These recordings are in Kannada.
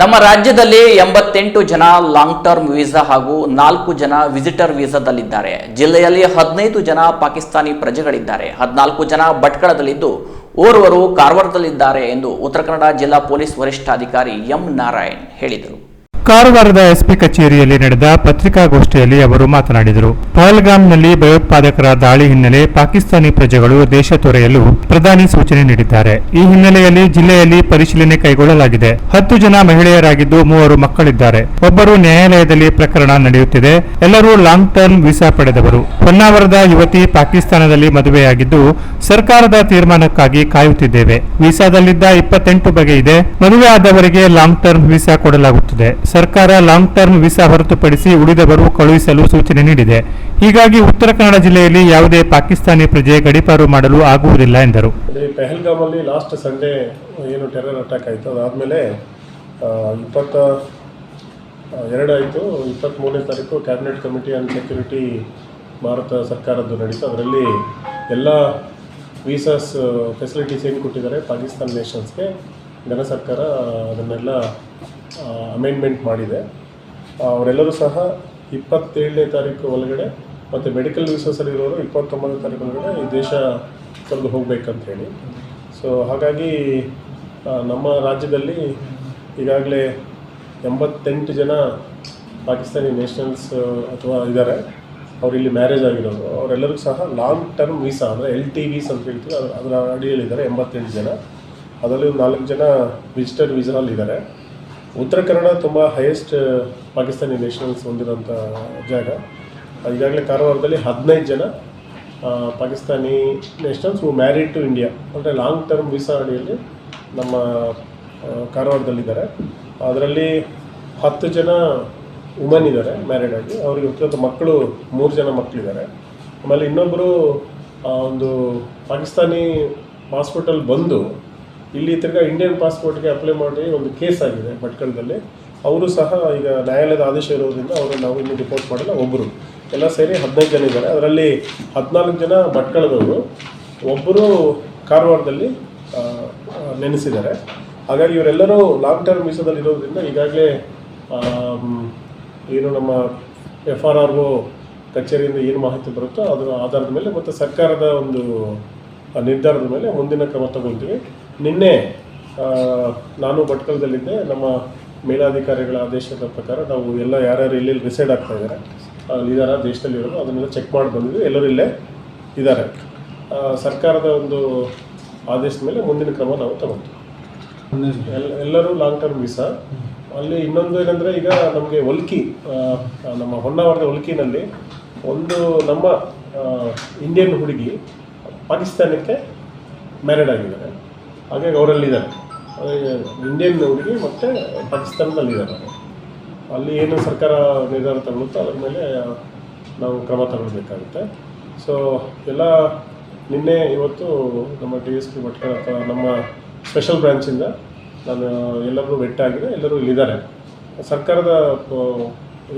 ನಮ್ಮ ರಾಜ್ಯದಲ್ಲಿ ಎಂಬತ್ತೆಂಟು ಜನ ಲಾಂಗ್ ಟರ್ಮ್ ವೀಸಾ ಹಾಗೂ ನಾಲ್ಕು ಜನ ವಿಸಿಟರ್ ವೀಸಾದಲ್ಲಿದ್ದಾರೆ ಜಿಲ್ಲೆಯಲ್ಲಿ ಹದಿನೈದು ಜನ ಪಾಕಿಸ್ತಾನಿ ಪ್ರಜೆಗಳಿದ್ದಾರೆ. ಹದಿನಾಲ್ಕು ಜನ ಭಟ್ಕಳದಲ್ಲಿದ್ದು ಓರ್ವರು ಕಾರವಾರದಲ್ಲಿದ್ದಾರೆ ಎಂದು ಉತ್ತರ ಕನ್ನಡ ಜಿಲ್ಲಾ ಪೊಲೀಸ್ ವರಿಷ್ಠಾಧಿಕಾರಿ ಎಂ ನಾರಾಯಣ್ ಹೇಳಿದರು. ಕಾರವಾರದ ಎಸ್ಪಿ ಕಚೇರಿಯಲ್ಲಿ ನಡೆದ ಪತ್ರಿಕಾಗೋಷ್ಠಿಯಲ್ಲಿ ಅವರು ಮಾತನಾಡಿದರು. ಪಹಲ್ಗಾಮ್ನಲ್ಲಿ ಭಯೋತ್ಪಾದಕರ ದಾಳಿ ಹಿನ್ನೆಲೆ ಪಾಕಿಸ್ತಾನಿ ಪ್ರಜೆಗಳು ದೇಶ ತೊರೆಯಲು ಪ್ರಧಾನಿ ಸೂಚನೆ ನೀಡಿದ್ದಾರೆ. ಈ ಹಿನ್ನೆಲೆಯಲ್ಲಿ ಜಿಲ್ಲೆಯಲ್ಲಿ ಪರಿಶೀಲನೆ ಕೈಗೊಳ್ಳಲಾಗಿದೆ. ಹತ್ತು ಜನ ಮಹಿಳೆಯರಾಗಿದ್ದು ಮೂವರು ಮಕ್ಕಳಿದ್ದಾರೆ. ಒಬ್ಬರು ನ್ಯಾಯಾಲಯದಲ್ಲಿ ಪ್ರಕರಣ ನಡೆಯುತ್ತಿದೆ. ಎಲ್ಲರೂ ಲಾಂಗ್ ಟರ್ಮ್ ವೀಸಾ ಪಡೆದವರು. ಹೊನ್ನಾವರದ ಯುವತಿ ಪಾಕಿಸ್ತಾನದಲ್ಲಿ ಮದುವೆಯಾಗಿದ್ದು ಸರ್ಕಾರದ ತೀರ್ಮಾನಕ್ಕಾಗಿ ಕಾಯುತ್ತಿದ್ದೇವೆ. ವೀಸಾದಲ್ಲಿದ್ದ ಇಪ್ಪತ್ತೆಂಟು ಬಗೆ ಇದೆ. ಮದುವೆ ಆದವರಿಗೆ ಲಾಂಗ್ ಟರ್ಮ್ ವೀಸಾ ಕೊಡಲಾಗುತ್ತದೆ. ಸರ್ಕಾರ ಲಾಂಗ್ ಟರ್ಮ್ ವೀಸಾ ಹೊರತುಪಡಿಸಿ ಉಳಿದವರು ಕಳುಹಿಸಲು ಸೂಚನೆ ನೀಡಿದೆ. ಹೀಗಾಗಿ ಉತ್ತರ ಕನ್ನಡ ಜಿಲ್ಲೆಯಲ್ಲಿ ಯಾವುದೇ ಪಾಕಿಸ್ತಾನಿ ಪ್ರಜೆ ಗಡೀಪಾರು ಮಾಡಲು ಆಗುವುದಿಲ್ಲ ಎಂದರು. ಪೆಹಲ್ಗಾಮಲ್ಲಿ ಲಾಸ್ಟ್ ಸಂಡೇ ಏನು ಟೆರರ್ ಅಟ್ಯಾಕ್ ಆಯಿತು, ಅದಾದಮೇಲೆ ಇಪ್ಪತ್ತ ಎರಡಾಯಿತು ಇಪ್ಪತ್ತ್ಮೂರನೇ ತಾರೀಕು cabinet committee and security Bharat ಸರ್ಕಾರದ್ದು ನಡೀತು. ಅದರಲ್ಲಿ ಎಲ್ಲ ವೀಸಾಸ್ ಫೆಸಿಲಿಟೀಸ್ ಏನು ಕೊಟ್ಟಿದ್ದಾರೆ, ಪಾಕಿಸ್ತಾನ್ ನೇಷನ್ಸ್ಗೆ ಘನ ಸರ್ಕಾರ ಅದನ್ನೆಲ್ಲ ಅಮೆಂಡ್ಮೆಂಟ್ ಮಾಡಿದೆ. ಅವರೆಲ್ಲರೂ ಸಹ ಇಪ್ಪತ್ತೇಳನೇ ತಾರೀಕು ಒಳಗಡೆ ಮತ್ತು ಮೆಡಿಕಲ್ ವೀಸಾಸಲ್ಲಿರೋರು ಇಪ್ಪತ್ತೊಂಬತ್ತನೇ ತಾರೀಕು ಒಳಗಡೆ ಈ ದೇಶ ತೊರೆದು ಹೋಗಬೇಕಂತೇಳಿ ಸೊ ಹಾಗಾಗಿ ನಮ್ಮ ರಾಜ್ಯದಲ್ಲಿ ಈಗಾಗಲೇ ಎಂಬತ್ತೆಂಟು ಜನ ಪಾಕಿಸ್ತಾನಿ ನೇಷನಲ್ಸ್ ಅಥವಾ ಇದ್ದಾರೆ ಇಲ್ಲಿ ಮ್ಯಾರೇಜ್ ಆಗಿರೋರು. ಅವರೆಲ್ಲರಿಗೂ ಸಹ ಲಾಂಗ್ ಟರ್ಮ್ ವೀಸಾ ಅಂದರೆ ಎಲ್ ಟಿ ವೀಸ್ ಅಂತ ಹೇಳ್ತೀವಿ. ಅದರ ಅದರ ಅಡಿಯಲ್ಲಿದ್ದಾರೆ ಎಂಬತ್ತೆಂಟು ಜನ. ಅದರಲ್ಲಿ ನಾಲ್ಕು ಜನ ವಿಸಿಟರ್ ವೀಸಾಲ್ಲಿದ್ದಾರೆ ಉತ್ತರ ಕನ್ನಡ ತುಂಬ ಹೈಯೆಸ್ಟ್ ಪಾಕಿಸ್ತಾನಿ ನೇಷನಲ್ಸ್ ಹೊಂದಿರೋಂಥ ಜಾಗ. ಈಗಾಗಲೇ ಕಾರವಾರದಲ್ಲಿ ಹದಿನೈದು ಜನ Pakistani nationals who married to India ಅಂದರೆ ಲಾಂಗ್ ಟರ್ಮ್ ವೀಸಾ ಅಡಿಯಲ್ಲಿ ನಮ್ಮ ಕಾರವಾರದಲ್ಲಿದ್ದಾರೆ. ಅದರಲ್ಲಿ ಹತ್ತು ಜನ ವುಮನ್ ಇದ್ದಾರೆ ಮ್ಯಾರಿಡ್ ಆಗಿ. ಅವ್ರಿಗೆ ಹುಟ್ಟಿದ ಮಕ್ಕಳು ಮೂರು ಜನ ಮಕ್ಕಳಿದ್ದಾರೆ ಆಮೇಲೆ ಇನ್ನೊಬ್ಬರು ಒಂದು ಪಾಕಿಸ್ತಾನಿ ಪಾಸ್ಪೋರ್ಟಲ್ಲಿ ಬಂದು ಇಲ್ಲಿ ತಿರ್ಗ ಇಂಡಿಯನ್ ಪಾಸ್ಪೋರ್ಟ್ಗೆ ಅಪ್ಲೈ ಮಾಡಿ ಒಂದು ಕೇಸ್ ಆಗಿದೆ ಭಟ್ಕಳದಲ್ಲಿ. ಅವರು ಸಹ ಈಗ ನ್ಯಾಯಾಲಯದ ಆದೇಶ ಇರೋದ್ರಿಂದ ಅವರು ನಾವು ಇನ್ನೂ ರಿಪೋರ್ಟ್ ಮಾಡಲ್ಲ ಒಬ್ಬರು ಎಲ್ಲ ಸೇರಿ ಹದಿನೈದು ಜನ ಇದ್ದಾರೆ. ಅದರಲ್ಲಿ ಹದಿನಾಲ್ಕು ಜನ ಭಟ್ಕಳದವರು. ಒಬ್ಬರು ಕಾರವಾರದಲ್ಲಿ ನೆನೆಸಿದ್ದಾರೆ. ಹಾಗಾಗಿ ಇವರೆಲ್ಲರೂ ಲಾಂಗ್ ಟರ್ಮ್ ವೀಸಾದಲ್ಲಿ ಇರೋದ್ರಿಂದ ಈಗಾಗಲೇ ಏನು ನಮ್ಮ ಎಫ್ ಆರ್ ಆರ್ ಕಚೇರಿಯಿಂದ ಏನು ಮಾಹಿತಿ ಬರುತ್ತೋ ಅದರ ಆಧಾರದ ಮೇಲೆ ಮತ್ತು ಸರ್ಕಾರದ ಒಂದು ನಿರ್ಧಾರದ ಮೇಲೆ ಮುಂದಿನ ಕ್ರಮ ತಗೊಳ್ತೀವಿ. ನಿನ್ನೆ ನಾನು ಭಟ್ಕಲದಲ್ಲಿದ್ದೆ ನಮ್ಮ ಮೇಲಾಧಿಕಾರಿಗಳ ಆದೇಶದ ಪ್ರಕಾರ ನಾವು ಎಲ್ಲ ಯಾರ್ಯಾರು ಎಲ್ಲೆಲ್ಲಿ ರಿಸೈಡ್ ಆಗ್ತಾ ಇದ್ದಾರೆ ಇದಾರ ದೇಶದಲ್ಲಿರೋರು ಅದನ್ನೆಲ್ಲ ಚೆಕ್ ಮಾಡಿ ಬಂದಿದ್ವಿ. ಎಲ್ಲರೂ ಇಲ್ಲೇ ಇದ್ದಾರೆ ಸರ್ಕಾರದ ಒಂದು ಆದೇಶದ ಮೇಲೆ ಮುಂದಿನ ಕ್ರಮ ನಾವು ತಗೊಳ್ತೀವಿ ಎಲ್ಲ, ಎಲ್ಲರೂ ಲಾಂಗ್ ಟರ್ಮ್ ವೀಸಾ ಅಲ್ಲಿ ಇನ್ನೊಂದು ಏನಂದರೆ ಈಗ ನಮಗೆ ಒಲ್ಕಿ ನಮ್ಮ ಹೊನ್ನಾವರದ ಒಲ್ಕಿನಲ್ಲಿ ಒಂದು ನಮ್ಮ ಇಂಡಿಯನ್ ಹುಡುಗಿ ಪಾಕಿಸ್ತಾನಕ್ಕೆ ಮ್ಯಾರೇಡ್ ಆಗಿದ್ದಾರೆ. ಹಾಗಾಗಿ ಅವರಲ್ಲಿದ್ದಾರೆ. ಇಂಡಿಯನ್ ಹುಡುಗಿ ಮತ್ತು ಪಾಕಿಸ್ತಾನದಲ್ಲಿದ್ದಾರೆ. ಅಲ್ಲಿ ಏನು ಸರ್ಕಾರ ನಿರ್ಧಾರ ತಗೊಳುತ್ತೋ ಅದ್ರ ಮೇಲೆ ನಾವು ಕ್ರಮ ತಗೊಳ್ಬೇಕಾಗುತ್ತೆ. ಸೊ ಎಲ್ಲ ನಿನ್ನೆ ಇವತ್ತು ನಮ್ಮ ಡಿ ಎಸ್ ಪಿ ಭಟ್ಕರ್ ಅಥವಾ ನಮ್ಮ ಸ್ಪೆಷಲ್ ಬ್ರಾಂಚಿಂದ ನಾನು ಎಲ್ಲರೂ ವೆಟ್ ಆಗಿದೆ ಎಲ್ಲರೂ ಇಲ್ಲಿದ್ದಾರೆ. ಸರ್ಕಾರದ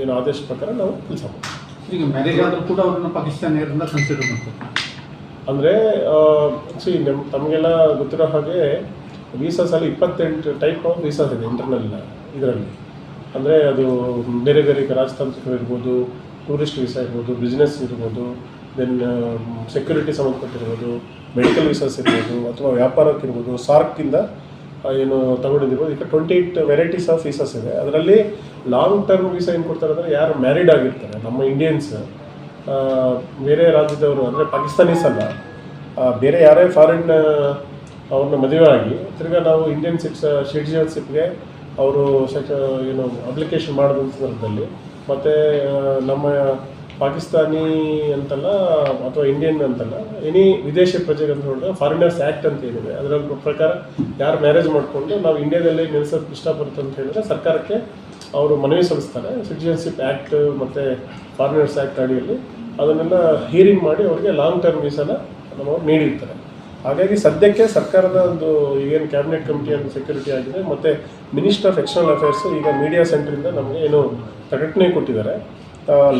ಏನು ಆದೇಶ ಪ್ರಕಾರ ನಾವು ಕೆಲಸ ಮಾಡ್ತೀವಿ. ಈಗ ಮ್ಯಾರೇಜ್ ಆದರೂ ಕೂಡ ಅವ್ರನ್ನ ಪಾಕಿಸ್ತಾನಿಯರಿಂದ ಕನ್ಸಿಡರ್ ಮಾಡ್ತಾರೆ ಅಂದರೆ ಸಿ ನಮ್ಮ ತಮಗೆಲ್ಲ ಗೊತ್ತಿರೋ ಹಾಗೆ ವೀಸಾಸಲ್ಲಿ ಇಪ್ಪತ್ತೆಂಟು ಟೈಪ್ ಆಫ್ ವೀಸಾಸ್ ಇದೆ ಇಂಟರ್ನಲ್ ಇದರಲ್ಲಿ. ಅಂದರೆ ಅದು ಬೇರೆ ಬೇರೆ ರಾಜತಾಂತ್ರಿಕ ಇರ್ಬೋದು ಟೂರಿಸ್ಟ್ ವೀಸಾ ಇರ್ಬೋದು ಬಿಸ್ನೆಸ್ ಇರ್ಬೋದು ದೆನ್ ಸೆಕ್ಯೂರಿಟಿ ಸಂಬಂಧಪಟ್ಟಿರ್ಬೋದು ಮೆಡಿಕಲ್ ವೀಸಾಸ್ ಇರ್ಬೋದು, ಅಥವಾ ವ್ಯಾಪಾರಕ್ಕಿರ್ಬೋದು ಸಾರ್ಕಿಂದ ಏನು ತಗೊಂಡಿರ್ಬೋದು ಈಗ twenty eight varieties of visas ಇದೆ. ಅದರಲ್ಲಿ ಲಾಂಗ್ ಟರ್ಮ್ ವೀಸಾ ಏನು ಕೊಡ್ತಾರೆ ಅಂದರೆ, ಯಾರು ಮ್ಯಾರಿಡ್ ಆಗಿರ್ತಾರೆ, ನಮ್ಮ ಇಂಡಿಯನ್ಸ್ ಬೇರೆ ರಾಜ್ಯದವರು ಅಂದರೆ ಪಾಕಿಸ್ತಾನೀಸ್ ಅಲ್ಲ. ಬೇರೆ ಯಾರೇ ಫಾರಿನ್ ಅವ್ರನ್ನ ಮದುವೆ ಆಗಿ ತಿರ್ಗಾ ನಾವು ಇಂಡಿಯನ್ ಸಿಟ್ಸ್ ಸಿಟಿಜನ್ಶಿಪ್ಗೆ ಅವರು ಸೆಕ್ ಏನು ಅಪ್ಲಿಕೇಶನ್ ಮಾಡಿದ ಸಂದರ್ಭದಲ್ಲಿ. ಮತ್ತು ನಮ್ಮ ಪಾಕಿಸ್ತಾನಿ ಅಂತಲ್ಲ, ಅಥವಾ ಇಂಡಿಯನ್ ಅಂತಲ್ಲ ಎನಿ ವಿದೇಶಿ ಪ್ರಜೆಗೆ ಅಂತ ಹೇಳಿದ್ರೆ ಫಾರಿನರ್ಸ್ ಆ್ಯಕ್ಟ್ ಅಂತ ಏನಿದೆ ಅದರ ಪ್ರಕಾರ ಯಾರು ಮ್ಯಾರೇಜ್ ಮಾಡಿಕೊಂಡು ನಾವು ಇಂಡಿಯಾದಲ್ಲಿ ನೆಲೆಸೋಕ್ಕೆ ಇಷ್ಟಪಡ್ತು ಅಂತ ಹೇಳಿದ್ರೆ ಸರ್ಕಾರಕ್ಕೆ ಅವರು ಮನವಿ ಸಲ್ಲಿಸ್ತಾರೆ. ಸಿಟಿಜನ್ಶಿಪ್ ಆ್ಯಕ್ಟ್ ಮತ್ತು ಫಾರಿನರ್ಸ್ ಆ್ಯಕ್ಟ್ ಅಡಿಯಲ್ಲಿ. ಅದನ್ನೆಲ್ಲ ಹೀರಿಂಗ್ ಮಾಡಿ ಅವರಿಗೆ ಲಾಂಗ್ ಟರ್ಮ್ ವೀಸಾನ ನಮ್ಮವ್ರು ನೀಡಿರ್ತಾರೆ. ಹಾಗಾಗಿ ಸದ್ಯಕ್ಕೆ ಸರ್ಕಾರದ ಒಂದು ಏನು ಕ್ಯಾಬಿನೆಟ್ ಕಮಿಟಿ ಅಂತ ಸೆಕ್ಯೂರಿಟಿ ಆಗಿದೆ, ಮತ್ತು ಮಿನಿಸ್ಟರ್ ಆಫ್ ಎಕ್ಸ್ಟರ್ನಲ್ ಅಫೇರ್ಸ್ ಈಗ ಮೀಡಿಯಾ ಸೆಂಟ್ರಿಂದ ನಮಗೆ ಏನು ಪ್ರಕಟಣೆ ಕೊಟ್ಟಿದ್ದಾರೆ.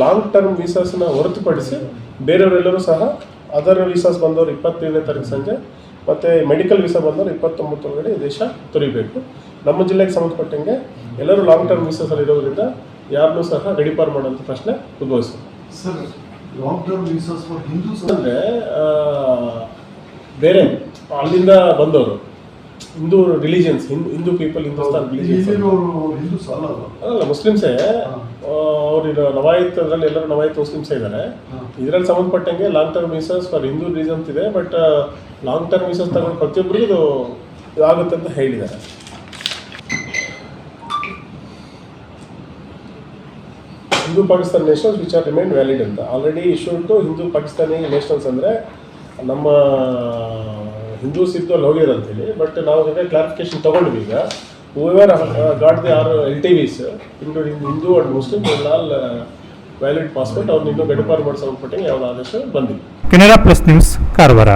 ಲಾಂಗ್ ಟರ್ಮ್ ವೀಸಾಸ್ನ ಹೊರತುಪಡಿಸಿ ಬೇರೆಯವರೆಲ್ಲರೂ ಸಹ ಅದರ ವೀಸಾಸ್ ಬಂದವರು ಇಪ್ಪತ್ತೈದನೇ ತಾರೀಕು ಸಂಜೆ, ಮತ್ತು ಮೆಡಿಕಲ್ ವೀಸಾ ಬಂದವರು ಇಪ್ಪತ್ತೊಂಬತ್ತರೊಳಗಡೆ ದೇಶ ತೊರಿಬೇಕು. ನಮ್ಮ ಜಿಲ್ಲೆಗೆ ಸಂಬಂಧಪಟ್ಟಂಗೆ ಎಲ್ಲರೂ ಲಾಂಗ್ ಟರ್ಮ್ ವೀಸಾಸಲ್ಲಿ ಇರೋದ್ರಿಂದ ಯಾರನ್ನೂ ಸಹ ಗಡಿಪಾರು ಮಾಡುವಂಥ ಪ್ರಶ್ನೆ ಉದ್ಭವಿಸುತ್ತೆ. Long term visas for Hindus ಅಂದರೆ ಬೇರೆ ಅಲ್ಲಿಂದ ಬಂದವರು. ಹಿಂದೂ ರಿಲಿಜಿಯನ್ಸ್ ಹಿಂದೂ ಹಿಂದೂ ಪೀಪಲ್ ಹಿಂದೂಸ್ತಾನ್ ಇಲ್ಲಿರೋರು ಹಿಂದೂಸ್ ಅಲ್ಲ ಅಲ್ಲ ಮುಸ್ಲಿಮ್ಸೇ ಅವ್ರು ನವಾಯಿತ್ ಅದರಲ್ಲಿ ಎಲ್ಲರೂ ನವಾಯಿತ್ ಮುಸ್ಲಿಮ್ಸೇ ಇದ್ದಾರೆ ಇದರಲ್ಲಿ ಸಂಬಂಧಪಟ್ಟಂಗೆ long term visas for Hindu reasons ಇದೆ ಬಟ್ ಲಾಂಗ್ ಟರ್ಮ್ ವೀಸಸ್ ತಗೊಂಡು ಪ್ರತಿಯೊಬ್ಬರಿಗೂ ಇದು ಆಗುತ್ತೆ ಅಂತ ಹೇಳಿದ್ದಾರೆ. Hindu Pakistan nationals which are remain valid ಅಂತ. Already issued Hindu Pakistani nationals ಅಂದರೆ ನಮ್ಮ ಹಿಂದೂಸ್ ಇದ್ದು ಅಲ್ಲಿ ಹೋಗಿರ್ ಅಂತೇಳಿ ಬಟ್ ನಾವು ಅದಕ್ಕೆ ಕ್ಲಾರಿಫಿಕೇಶನ್ ತೊಗೊಂಡ್ವಿ ಈಗ. However got the R L T Vs including Hindu and Muslim all valid passport ಅವ್ರನ್ನ ಇನ್ನೂ ಗಡಿಪಾರು ಮಾಡಿಸೋ ಯಾವುದೇ ಆದೇಶ ಬಂದಿದೆ. Canara Plus News, Karwar.